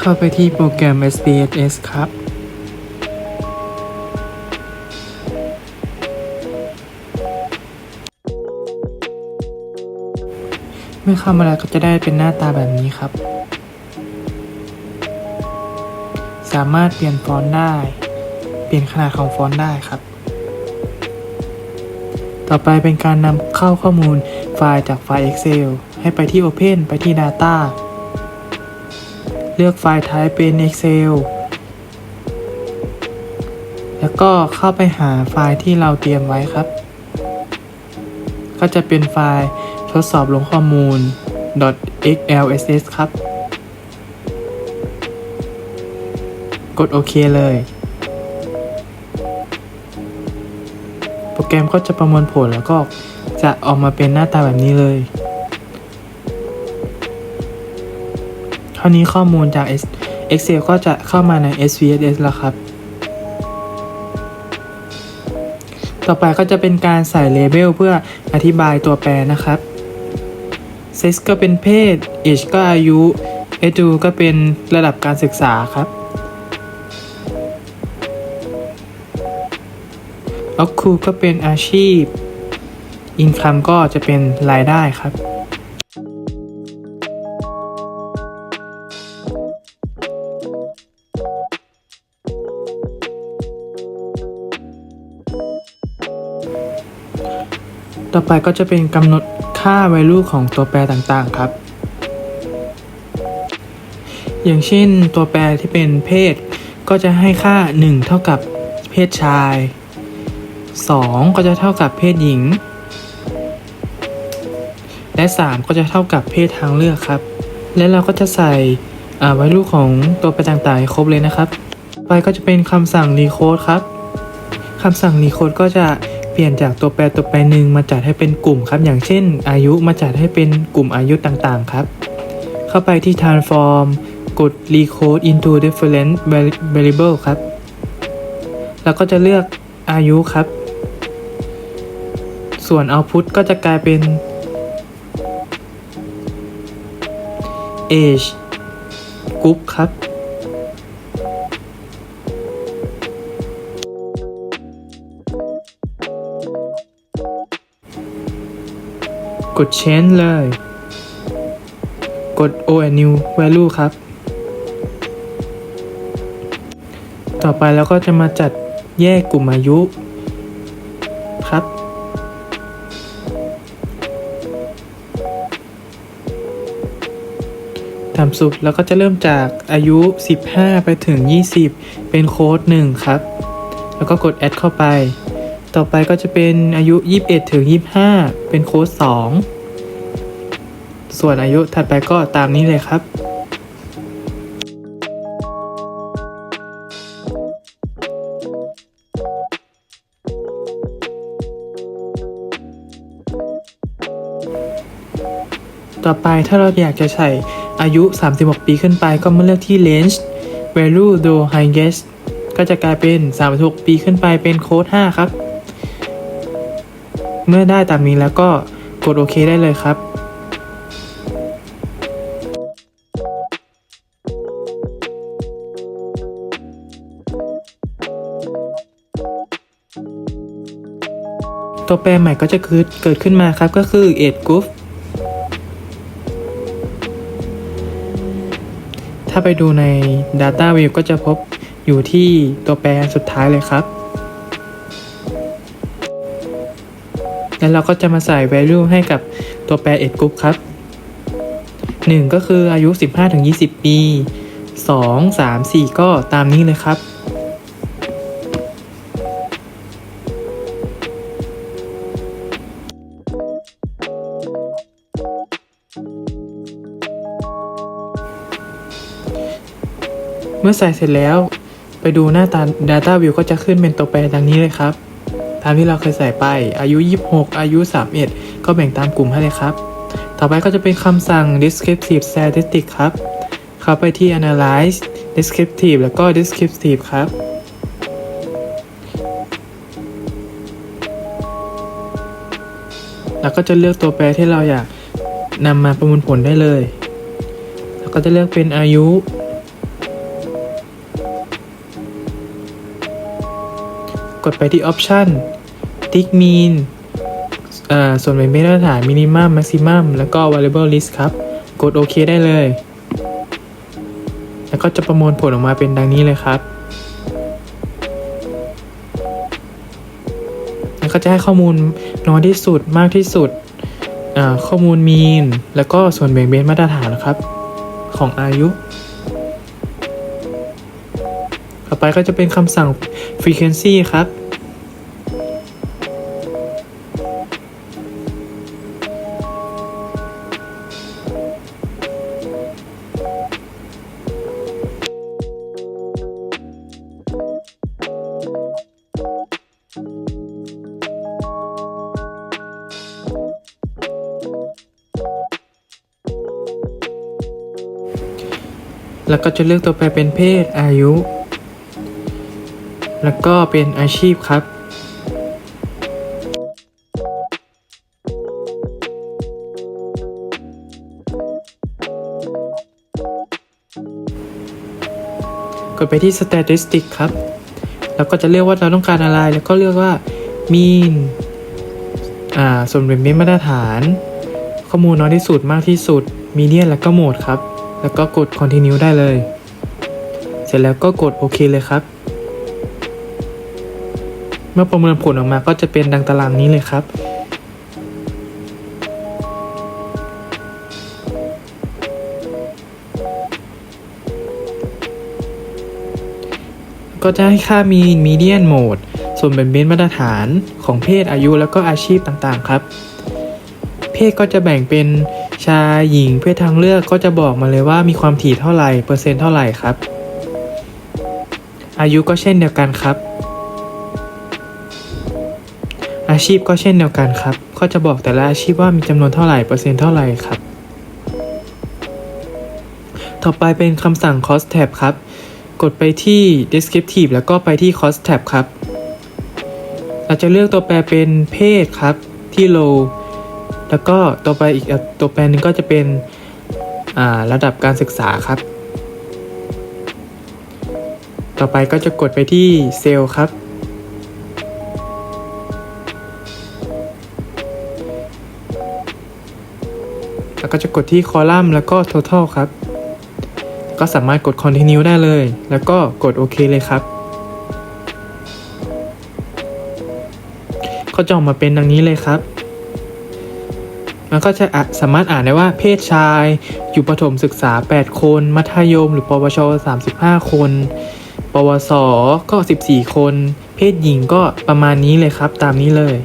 เข้าไปที่โปรแกรม SPSS ครับ เมื่อเข้ามาแล้วก็จะได้เป็นหน้าตาแบบนี้ครับ สามารถเปลี่ยนฟอนต์ได้ เปลี่ยนขนาดของฟอนต์ได้ครับ ต่อไปเป็นการนำเข้าข้อมูลไฟล์จากไฟล์ Excel ให้ไปที่ Open ไปที่ Data เลือกไฟล์ Type เป็น Excel แล้วก็เข้าไปหาไฟล์ที่เราเตรียมไว้ครับ ก็จะเป็นไฟล์ทดสอบลงข้อมูล .xlss ครับ กดโอเคเลย โปรแกรมก็จะประมวลผลแล้วก็จะออกมาเป็นหน้าตาแบบนี้เลยาวนี้ข้อมูลจาก Excel ก็จะเข้ามาใน SPSS แล้วครับ ต่อไปก็จะเป็นการใส่เลเบลเพื่ออธิบายตัวแปรนะครับ Sex ก็เป็นเพศ Age ก็อายุ Edu ก็เป็นระดับการศึกษาครับออกคูก็เป็นอาชีพอินคัมก็จะเป็นรายได้ครับ ต่อไปก็จะเป็นกำหนดค่า value ของตัวแปรต่างๆครับ อย่างเช่นตัวแปรที่เป็นเพศ ก็จะให้ค่า 1 เท่ากับเพศชาย 2 ก็จะเท่ากับเพศหญิง และ 3 ก็จะเท่ากับเพศทางเลือกครับ และเราก็จะใส่ไวลูของตัวแปรต่างๆให้ครบเลยนะครับ ไปก็จะเป็นคำสั่ง recode ครับคำสั่ง recode ก็จะ ปลี่ยนจากตัวแปรตัวแปรหนึ่งมาจัดให้เป็นกลุ่มครับ อย่างเช่น อายุมาจัดให้เป็นกลุ่มอายุต่างๆครับ เข้าไปที่ transform กด recode into different variable ครับ แล้วก็จะเลือกอายุครับ ส่วน output ก็จะกลายเป็น age group ครับ กด change เลย กด o and new value ครับ ต่อไปเราก็จะมาจัดแยกกลุ่มอายุครับต่ำสุดแล้วก็จะเริ่มจากอายุ 15 ไปถึง 20 เป็นโค้ด 1 ครับ แล้วก็กด add เข้าไป ต่อไปก็จะเป็นอายุ 21 ถึง 25 เป็นโค้ด2 ส่วนอายุถัดไปก็ตามนี้เลยครับ ต่อไปถ้าเราอยากจะใส่อายุ 36 ปีขึ้นไปก็มาเลือกที่ range value do highest ก็จะกลายเป็น 36 ปีขึ้นไปเป็นโค้ด5ครับ เมื่อได้ตามนี้แล้วก็กดโอเคได้เลยครับตัวแปรใหม่ก็จะเกิดขึ้นมาครับก็คือ age group ถ้าไปดูใน Data View ก็จะพบอยู่ที่ตัวแปรสุดท้ายเลยครับ แล้วเราก็จะมาใส่ value ให้กับตัวแปร age group ครับ 1 ก็คืออายุ 15-20 ปี 2 3 4 ก็ตามนี้เลยครับเมื่อใส่เสร็จแล้ว ไปดูหน้าตา Data View ก็จะขึ้นเป็นตัวแปรดังนี้เลยครับามที่เราเคยใส่ไป อายุ 26 อายุ 31 ก็แบ่งตามกลุ่มให้เลยครับ ต่อไปก็จะเป็นคำสั่ง descriptive statistic ครับ เข้าไปที่ analyze descriptive แล้วก็ descriptive ครับแล้วก็จะเลือกตัวแปรที่เราอยากนำมาประมวลผลได้เลย แล้วก็จะเลือกเป็นอายุ กดไปที่ Option ติ๊ก mean อ่าส่วนเป็นมาตรฐาน minimum maximum แล้วก็ variable list ครับ กดโอเคได้เลย แล้วก็จะประมวลผลออกมาเป็นดังนี้เลยครับ แล้วก็จะให้ข้อมูลน้อยที่สุดมากที่สุดอ่าข้อมูลมีน แล้วก็ส่วนแบ่งเบนมาตรฐานนะครับ ของอายุ ต่อไปก็จะเป็นคำสั่ง frequency ครับ แล้วก็จะเลือกตัวแปรเป็นเพศอายุ แล้วก็เป็นอาชีพครับ กดไปที่ statistic ครับ แล้วก็จะเลือกว่าเราต้องการอะไร แล้วก็เลือกว่า mean อ่าส่วนเป็นมาตรฐาน ข้อมูลน้อยที่สุดมากที่สุด median แล้วก็โหมดครับ แล้วก็กด continue ได้เลย เสร็จแล้วก็กดโอเคเลยครับ เมื่อประเมินผลออกมาก็จะเป็นดังตารางนี้เลยครับก็จะให้ค่ามีน median mode ส่วนแบ่งเบนมาตรฐานของเพศอายุแล้วก็อาชีพต่างๆครับ เพศก็จะแบ่งเป็น ชายหญิงเพศทางเลือกก็จะบอกมาเลยว่ามีความถี่เท่าไหร่เปอร์เซ็นต์เท่าไหร่ครับ อายุก็เช่นเดียวกันครับ อาชีพก็เช่นเดียวกันครับ ก็จะบอกแต่ละอาชีพว่ามีจำนวนเท่าไหร่เปอร์เซ็นต์เท่าไหร่ครับ ต่อไปเป็นคำสั่ง cost tab ครับ กดไปที่ descriptive แล้วก็ไปที่ cost tab ครับ เราจะเลือกตัวแปรเป็นเพศครับที่ low แล้วก็ตัวแปอีกตัวแปรหนึงก็จะเป็นระดับการศึกษาครับ ต่อไปก็จะกดไปที่เซลล์ครับ แล้วก็จะกดที่คอลัมน์แล้วก็ total ครับ ก็สามารถกด continue ได้เลย แล้วก็กดโอเคเลยครับ ก็จะออกมาเป็นดังนี้เลยครับ มันก็จะอะสามารถอ่านได้ว่าเพศชาย อยู่ประถมศึกษา 8 คน มัธยม หรือปวช 35 คน ปวส ก็ 14 คน เพศหญิงก็ประมาณนี้เลยครับ ตามนี้เลย